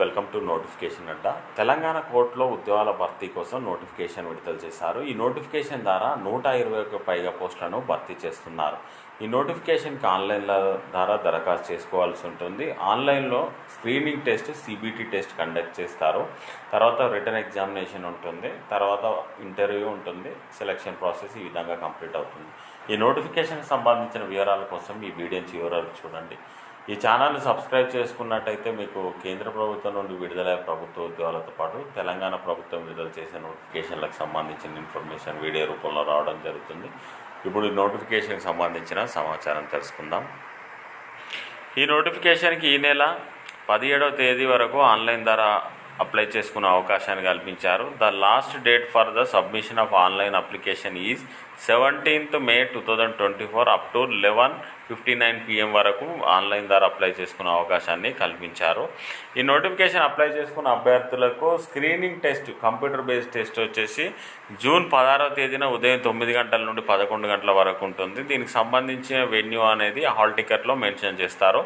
Welcome to notification అడ్డ. తెలంగాణ కోర్టులో ఉద్యోగాల భర్తీ కోసం నోటిఫికేషన్ విడుదల చేశారు. ఈ నోటిఫికేషన్ ద్వారా నూట ఇరవైకి పైగా పోస్టులను భర్తీ చేస్తున్నారు. ఈ నోటిఫికేషన్కి ఆన్లైన్ల ద్వారా దరఖాస్తు చేసుకోవాల్సి ఉంటుంది. ఆన్లైన్లో screening test CBT test conduct చేస్తారు. తర్వాత రిటర్న్ ఎగ్జామినేషన్ ఉంటుంది. తర్వాత ఇంటర్వ్యూ ఉంటుంది. సెలక్షన్ ప్రాసెస్ ఈ విధంగా కంప్లీట్ అవుతుంది. ఈ నోటిఫికేషన్కి సంబంధించిన వివరాల కోసం ఈ వీడియోని చివరాలు చూడండి. ఈ ఛానల్ని సబ్స్క్రైబ్ చేసుకున్నట్టయితే మీకు కేంద్ర ప్రభుత్వం నుండి విడుదలయ్యే ప్రభుత్వ ఉద్యోగాలతో పాటు తెలంగాణ ప్రభుత్వం విడుదల చేసే నోటిఫికేషన్లకు సంబంధించిన ఇన్ఫర్మేషన్ వీడియో రూపంలో రావడం జరుగుతుంది. ఇప్పుడు ఈ నోటిఫికేషన్కి సంబంధించిన సమాచారం తెలుసుకుందాం. ఈ నోటిఫికేషన్కి ఈ నెల పదిహేడవ తేదీ వరకు ఆన్లైన్ ద్వారా అప్లై చేసుకునే అవకాశాన్ని కల్పించారు. The last date for the submission of online application is seventeenth May two thousand twenty four up to eleven fifty nine PM వరకు ఆన్లైన్ ద్వారా అప్లై చేసుకునే అవకాశాన్ని కల్పించారు. ఈ నోటిఫికేషన్ అప్లై చేసుకున్న అభ్యర్థులకు screening test computer based test వచ్చేసి June పదహారవ తేదీన ఉదయం తొమ్మిది గంటల నుండి పదకొండు గంటల వరకు ఉంటుంది. దీనికి సంబంధించిన వెన్యూ అనేది హాల్ టికెట్లో మెన్షన్ చేస్తారు.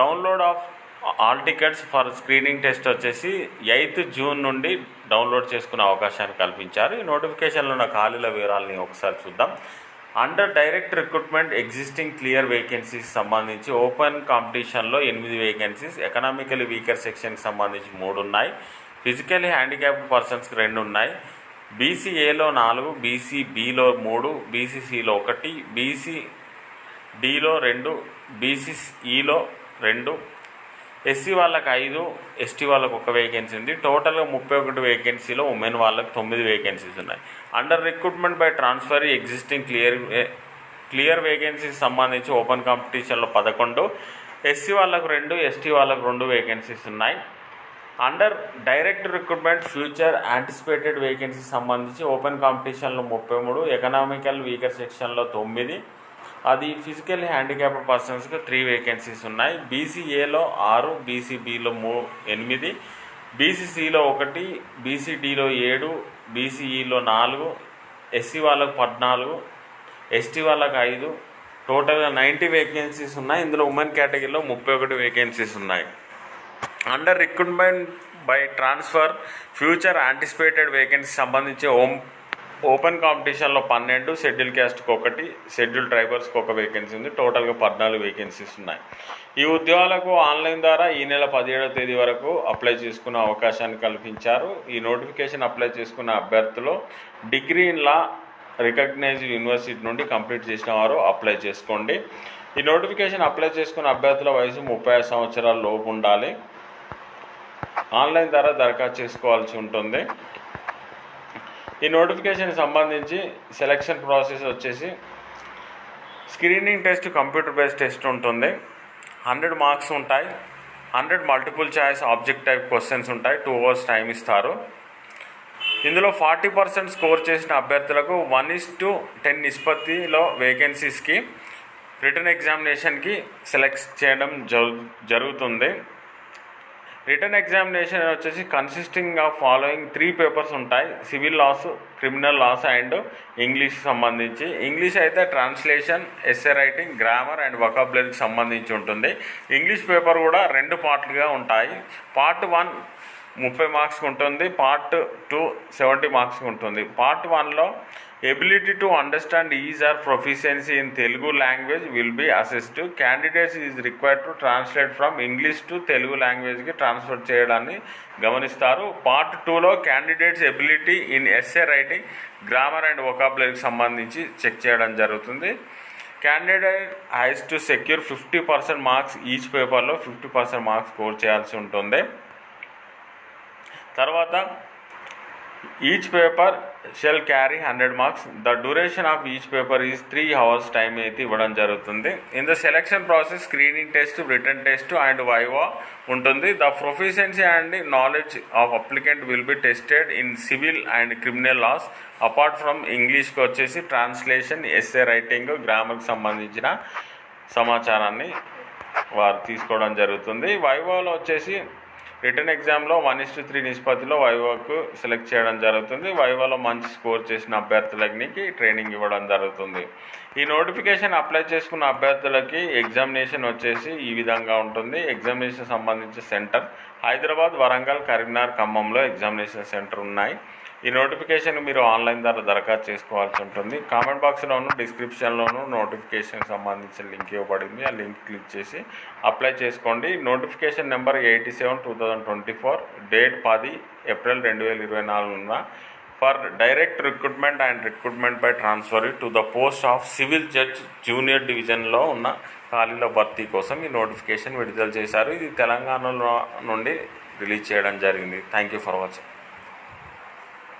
Download of all tickets for screening test వచ్చేసి ఎయిత్ జూన్ నుండి డౌన్లోడ్ చేసుకునే అవకాశాన్ని కల్పించారు. ఈ నోటిఫికేషన్లో ఉన్న ఖాళీల వివరాలని ఒకసారి చూద్దాం. Under direct recruitment existing clear vacancies సంబంధించి ఓపెన్ కాంపిటీషన్లో ఎనిమిది వేకెన్సీస్ ఎకనామికలీ వీకర్ సెక్షన్కి సంబంధించి మూడు ఉన్నాయి. ఫిజికలీ హ్యాండిక్యాప్డ్ పర్సన్స్కి రెండు ఉన్నాయి. బీసీఏలో నాలుగు బీసీ బీలో మూడు బీసీసీలో ఒకటి బీసీ డిలో రెండు బీసీఈలో రెండు ఎస్సీ వాళ్ళకి ఐదు ఎస్టీ వాళ్ళకి ఒక వేకెన్సీ ఉంది. టోటల్గా ముప్పై ఒకటి వేకెన్సీలో ఉమెన్ వాళ్ళకి తొమ్మిది వేకెన్సీస్ ఉన్నాయి. Under recruitment by transfer existing clear clear vacancies సంబంధించి ఓపెన్ కాంపిటీషన్లో పదకొండు ఎస్సీ వాళ్ళకు రెండు ఎస్టీ వాళ్ళకు రెండు వేకెన్సీస్ ఉన్నాయి. Under direct recruitment future anticipated vacancy సంబంధించి ఓపెన్ కాంపిటీషన్లో ముప్పై మూడు ఎకనామికల్ వీకర్ సెక్షన్లో తొమ్మిది అది ఫిజికల్ హ్యాండిక్యాప్ పర్సన్స్కి త్రీ వేకెన్సీస్ ఉన్నాయి. బీసీఏలో ఆరు బీసీబీలో మూ ఎనిమిది బీసీసీలో ఒకటి బీసీడీలో ఏడు బీసీఈలో నాలుగు ఎస్సీ వాళ్ళకు పద్నాలుగు ఎస్టీ వాళ్ళకు ఐదు టోటల్గా నైంటీ వేకెన్సీస్ ఉన్నాయి. ఇందులో ఉమెన్ కేటగిరీలో ముప్పై ఒకటి వేకెన్సీస్ ఉన్నాయి. Under recruitment by transfer future anticipated vacancy సంబంధించి ఓం ఓపెన్ కాంపిటీషన్లో పన్నెండు షెడ్యూల్ క్యాస్ట్కి ఒకటి షెడ్యూల్ ట్రైబర్స్కి ఒక వేకెన్సీ ఉంది. టోటల్గా పద్నాలుగు వేకెన్సీస్ ఉన్నాయి. ఈ ఉద్యోగాలకు ఆన్లైన్ ద్వారా ఈ నెల పదిహేడవ తేదీ వరకు అప్లై చేసుకునే అవకాశాన్ని కల్పించారు. ఈ నోటిఫికేషన్ అప్లై చేసుకున్న అభ్యర్థులు degree in law recognised university నుండి కంప్లీట్ చేసిన వారు అప్లై చేసుకోండి. ఈ నోటిఫికేషన్ అప్లై చేసుకున్న అభ్యర్థుల వయసు ముప్పై ఐదు సంవత్సరాల లోపు ఉండాలి. ఆన్లైన్ ద్వారా దరఖాస్తు చేసుకోవాల్సి ఉంటుంది. ఈ నోటిఫికేషన్ సంబంధించి సెలక్షన్ ప్రాసెస్ వచ్చేసి screening test computer based test ఉంటుంది. హండ్రెడ్ మార్క్స్ ఉంటాయి. Hundred multiple choice object type questions ఉంటాయి. టూ అవర్స్ టైం ఇస్తారు. ఇందులో ఫార్టీ పర్సెంట్ స్కోర్ చేసిన అభ్యర్థులకు వన్ ఇస్ టు టెన్ నిష్పత్తిలో వేకెన్సీస్కి రిటర్న్ ఎగ్జామినేషన్కి సెలెక్ట్ చేయడం జరు జరుగుతుంది. రిటర్న్ ఎగ్జామినేషన్ వచ్చేసి consisting of following three papers ఉంటాయి. Civil laws criminal laws and English సంబంధించి. ఇంగ్లీష్ అయితే translation essay writing grammar and వొకాబులరీకి సంబంధించి ఉంటుంది. ఇంగ్లీష్ పేపర్ కూడా రెండు పార్ట్లుగా ఉంటాయి. పార్ట్ వన్ ముప్పై మార్క్స్కి ఉంటుంది పార్ట్ టూ సెవెంటీ మార్క్స్కి ఉంటుంది. పార్ట్ వన్లో ability to understand is or proficiency in Telugu language will be assessed candidates is required to translate from English to Telugu లాంగ్వేజ్కి transfer చేయడాన్ని గమనిస్తారు. పార్ట్ టూలో candidates ability in essay writing grammar and వొకాబులరీకి సంబంధించి check చేయడం జరుగుతుంది. Candidate has to secure fifty percent marks each పేపర్లో fifty percent marks score చేయాల్సి ఉంటుంది. తర్వాత each paper shall carry hundred marks the duration of each paper is three hours time అయితే ఇవ్వడం జరుగుతుంది. In the selection process screening test written test and viva ఉంటుంది. The proficiency and knowledge of applicant will be tested in civil and criminal laws apart from ఇంగ్లీష్కి వచ్చేసి translation essay writing గ్రామర్కి సంబంధించిన సమాచారాన్ని వారు తీసుకోవడం జరుగుతుంది. వైవాలో వచ్చేసి రిటర్న్ ఎగ్జామ్లో వన్ ఇస్టు త్రీ నిష్పత్తిలో వైవాకు సెలెక్ట్ చేయడం జరుగుతుంది. వైవాలో మంచి స్కోర్ చేసిన అభ్యర్థులకి ట్రైనింగ్ ఇవ్వడం జరుగుతుంది. ఈ నోటిఫికేషన్ అప్లై చేసుకున్న అభ్యర్థులకి ఎగ్జామినేషన్ వచ్చేసి ఈ విధంగా ఉంటుంది. ఎగ్జామినేషన్ సంబంధించిన సెంటర్ హైదరాబాద్ వరంగల్ కరీంనగర్ ఖమ్మంలో ఎగ్జామినేషన్ సెంటర్ ఉన్నాయి. ఈ నోటిఫికేషన్ మీరు ఆన్లైన్ ద్వారా దరఖాస్తు చేసుకోవాల్సి ఉంటుంది. కామెంట్ బాక్స్లోను డిస్క్రిప్షన్లోను నోటిఫికేషన్ సంబంధించిన లింక్ ఇవ్వబడింది. ఆ లింక్ క్లిక్ చేసి అప్లై చేసుకోండి. Notification number eighty seven two thousand twenty four date పది ఏప్రిల్ రెండు వేల ఇరవై నాలుగున for direct recruitment and recruitment by transfer to the post of civil judge junior డివిజన్లో ఉన్న ఖాళీల భర్తీ కోసం ఈ నోటిఫికేషన్ విడుదల చేశారు. ఇది తెలంగాణలో నుండి రిలీజ్ చేయడం జరిగింది. Thank you for watching